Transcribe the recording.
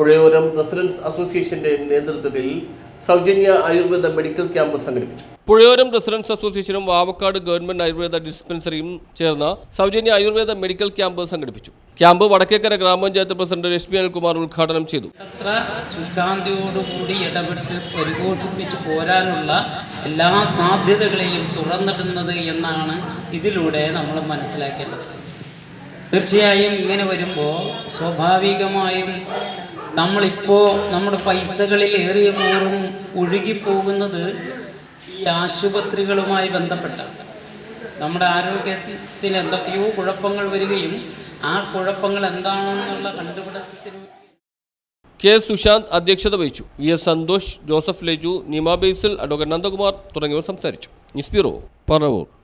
Puzhayoram residents അസോസിയേഷന്റെ നേതൃത്വത്തിൽ സൗജന്യ ആയുർവേദ മെഡിക്കൽ ക്യാമ്പ് സംഘടിപ്പിച്ചു. പുഴയോരം റെസിഡൻസ് അസോസിയേഷനും വാവക്കാട് ഗവൺമെന്റ് ആയുർവേദ ഡിസ്പെൻസറിയും ചേർന്ന സൗജന്യ ആയുർവേദ മെഡിക്കൽ ക്യാമ്പ് സംഘടിപ്പിച്ചു. ക്യാമ്പ് വടക്കേക്കര ഗ്രാമപഞ്ചായത്ത് പ്രസിഡന്റ് രശ്മി അനിൽകുമാർ ഉദ്ഘാടനം ചെയ്തു. അത്ര ശുഷ്കാന്തിയോടുകൂടി ഇടപെട്ട് പരിപോഷിപ്പിച്ച് പോരാനുള്ള എല്ലാ സാധ്യതകളെയും തുറന്നിടുന്നത് എന്നാണ് ഇതിലൂടെ നമ്മൾ മനസ്സിലാക്കേണ്ടത്. തീർച്ചയായും ഇങ്ങനെ വരുമ്പോൾ സ്വാഭാവികമായും നമ്മളിപ്പോൾ നമ്മുടെ പൈസകളിൽ ഏറിയ പോറും ഒഴുകിപ്പോകുന്നത് ഈ ആശുപത്രികളുമായി ബന്ധപ്പെട്ടാണ് നമ്മുടെ ആരോഗ്യത്തിൽ എന്തൊക്കെയോ കുഴപ്പങ്ങൾ വരികയും ആ കുഴപ്പങ്ങൾ എന്താണെന്നുള്ള കണ്ടുപിടുത്തത്തിന് കെ സുശാന്ത് അധ്യക്ഷത വഹിച്ചു. V S Santhosh Joseph Leju Nima Basil advocate Nandakumar തുടങ്ങിയവർ സംസാരിച്ചു. News bureau Paravur.